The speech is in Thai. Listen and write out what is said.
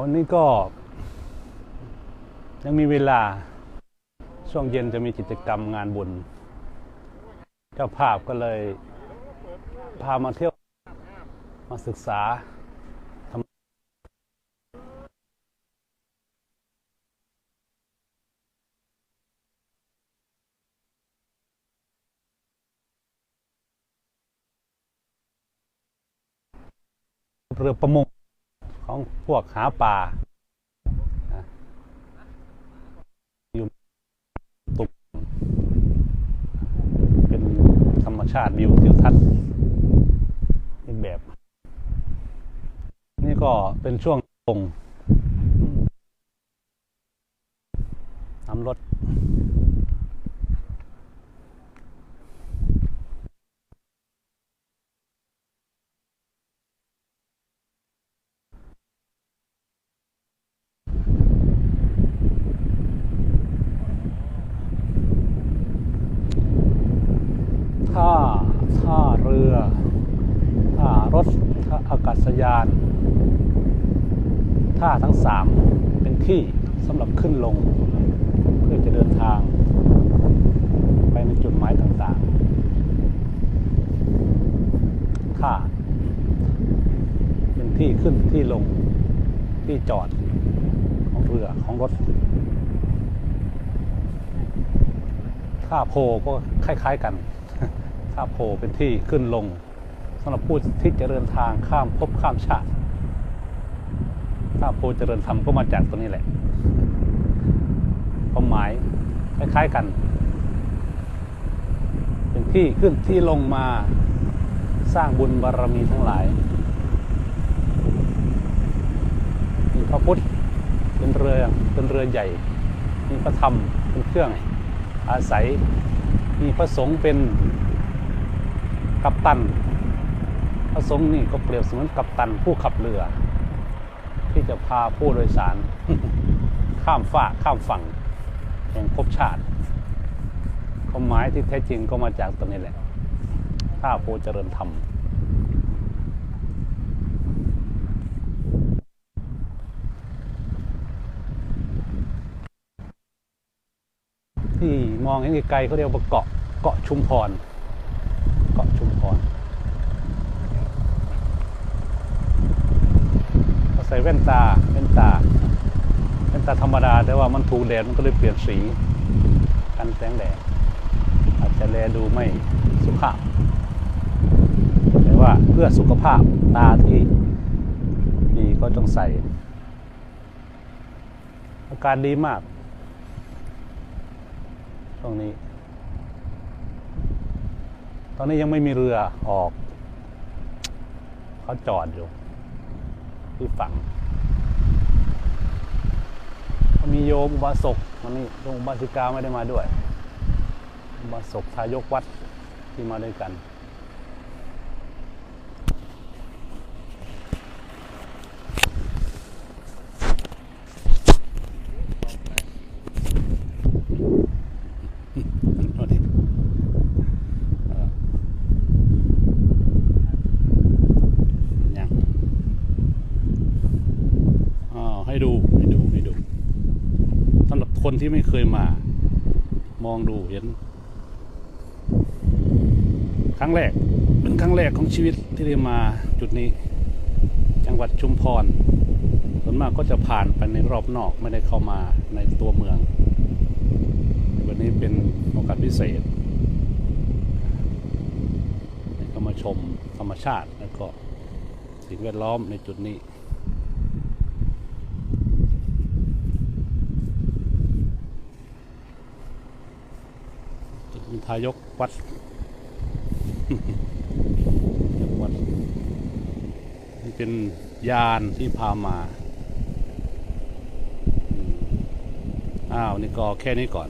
วันนี้ก็ ยังมีเวลา ช่วงเย็นจะมีกิจกรรมงานบุญ เจ้าภาพก็เลย พามาเที่ยว มาศึกษาเรือประมง ของพวกหาปลาอยู่ตุกเป็นธรรมชาติวิวทิวทัศน์อีกแบบ นี่ก็เป็นช่วงลงน้ำรถ ท่าท่าเรือท่ารถท่าอากาศยานท่าทั้งสามเป็นที่สำหรับขึ้นลง เพื่อจะเดินทาง ไปในจุดหมายต่างๆท่าเป็นที่ขึ้นที่ลงที่จอดของเรือของรถท่าโพก็คล้าย ๆกัน ท่าโพเป็นที่ขึ้นลงสำหรับผู้ที่จะเดินทางข้ามภพข้ามชาติท่าโพเจริญธรรมก็มาจากตัวนี้แหละความหมายคล้ายๆกัน เป็นที่ขึ้นที่ลงมาสร้างบุญบารมีทั้งหลายมีพระพุทธเป็นเรือเป็นเรือใหญ่ มีพระธรรมเป็นเครื่องอาศัย มีพระสงฆ์เป็น กัปตันพระสงฆ์นี่ก็เปรียบเสมือนกัปตันผู้ขับเรือ ที่จะพาผู้โดยสาร ข้ามฟากข้ามฝั่งแห่งภพชาติความหมายที่แท้จริงก็มาจากตัวนี้แหละท่าโพเจริญธรรมที่มองเห็นไกลเขาเรียกว่าเกาะเกาะชุมพร กาะชุมพราใส่แว่นตาแว่นตาแว่นตาธรรมดาแต่ว่ามันถูกแดดมันก็เลยเปลี่ยนสีกันแสงแดดอาจจะแลดูไม่สุภาพแต่ว่าเพื่อสุขภาพตาที่ดีก็ต้องใส่อาการดีมากช่วงนี้ ตอนนี้ยังไม่มีเรือออก เขาจอดอยู่ที่ฝั่งก็มีโยมอุบาสกวันนี้โยมอุบาสิกาไม่ได้มาด้วยอุบาสกทายกวัดที่มาด้วยกัน เอาดิเออยังอ้าว ให้ดูให้ดูให้ดูสำหรับคนที่ไม่เคยมา มองดูเห็น ครั้งแรกเป็นครั้งแรกของชีวิตที่ได้มาจุดนี้ จังหวัดชุมพรส่วนมากก็จะผ่านไปในรอบนอกไม่ได้เข้ามาในตัวเมือง วันนี้เป็นโอกาสพิเศษเข้ามาชมธรรมชาติแล้วก็สิ่งแวดล้อมในจุดนี้ จุดเป็น ทายกวัดวัดนี่เป็นยานที่พามา อ้าว นี่ก็แค่นี้ก่อน